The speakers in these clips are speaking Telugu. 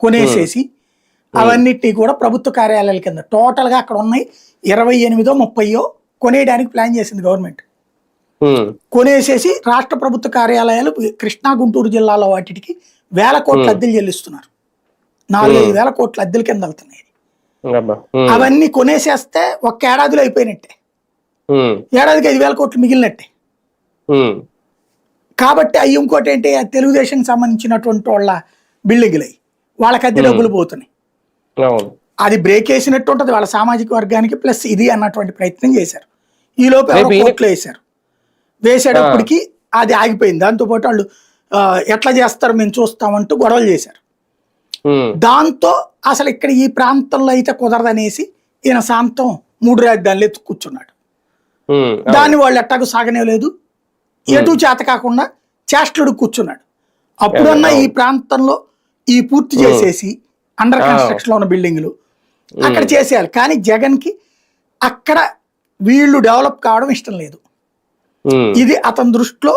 కొనేసేసి అవన్నిటినీ కూడా ప్రభుత్వ కార్యాలయాల కింద టోటల్గా అక్కడ ఉన్నాయి ఇరవై ఎనిమిదో ముప్పయో కొనేయడానికి ప్లాన్ చేసింది గవర్నమెంట్. కొనేసేసి రాష్ట్ర ప్రభుత్వ కార్యాలయాలు కృష్ణా గుంటూరు జిల్లాలో వాటికి వేల కోట్ల అద్దెలు చెల్లిస్తున్నారు. నాలుగైదు వేల కోట్ల అద్దెల కింద వెళ్తున్నాయి అవన్నీ కొనేసేస్తే ఒక ఏడాదిలో అయిపోయినట్టే. ఏడాదికి ఐదు వేల కోట్లు మిగిలినట్టే. కాబట్టి అవి ఇంకోటి ఏంటి? ఆ తెలుగుదేశంకి సంబంధించినటువంటి వాళ్ళ బిల్డింగ్లు అవి వాళ్ళకి అద్దె డబ్బులు పోతున్నాయి. అది బ్రేక్ వేసినట్టు ఉంటుంది. వాళ్ళ సామాజిక వర్గానికి ప్లస్ ఇది అన్నటువంటి ప్రయత్నం చేశారు. ఈ లోపు ఎవరో రేపు ఈయన- కోర్టులో వేశారు. వేసేటప్పటికి అది ఆగిపోయింది. దాంతోపాటు వాళ్ళు ఎట్లా చేస్తారు మేము చూస్తామంటూ గొడవలు చేశారు. దాంతో అసలు ఇక్కడ ఈ ప్రాంతంలో అయితే కుదరదనేసి ఈయన శాంతం మూడు రాజధానులు ఎత్తు కూర్చున్నాడు. దాన్ని వాళ్ళు ఎట్టాకు సాగనేలేదు. ఎటు చేత కాకుండా చేష్టలుడు కూర్చున్నాడు. అప్పుడున్న ఈ ప్రాంతంలో ఈ పూర్తి చేసేసి అండర్ కన్స్ట్రక్షన్లో ఉన్న బిల్డింగ్లు అక్కడ చేసేయాలి. కానీ జగన్కి అక్కడ వీళ్ళు డెవలప్ కావడం ఇష్టం లేదు. ఇది అతని దృష్టిలో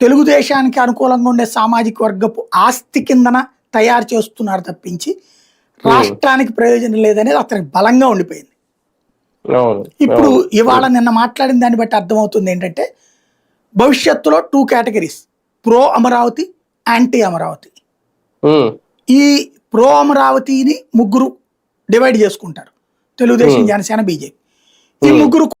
తెలుగుదేశానికి అనుకూలంగా ఉండే సామాజిక వర్గపు ఆస్తి కిందన తయారు చేస్తున్నారు తప్పించి రాష్ట్రానికి ప్రయోజనం లేదనేది అతనికి బలంగా ఉండిపోయింది. ఇప్పుడు ఇవాళ నిన్న మాట్లాడిన దాన్ని బట్టి అర్థమవుతుంది ఏంటంటే భవిష్యత్తులో two categories pro Amaravati anti Amaravati. ఈ ప్రో అమరావతిని ముగ్గురు డివైడ్ చేసుకుంటారు. తెలుగుదేశం జనసేన బీజేపీ. ఈ ముగ్గురు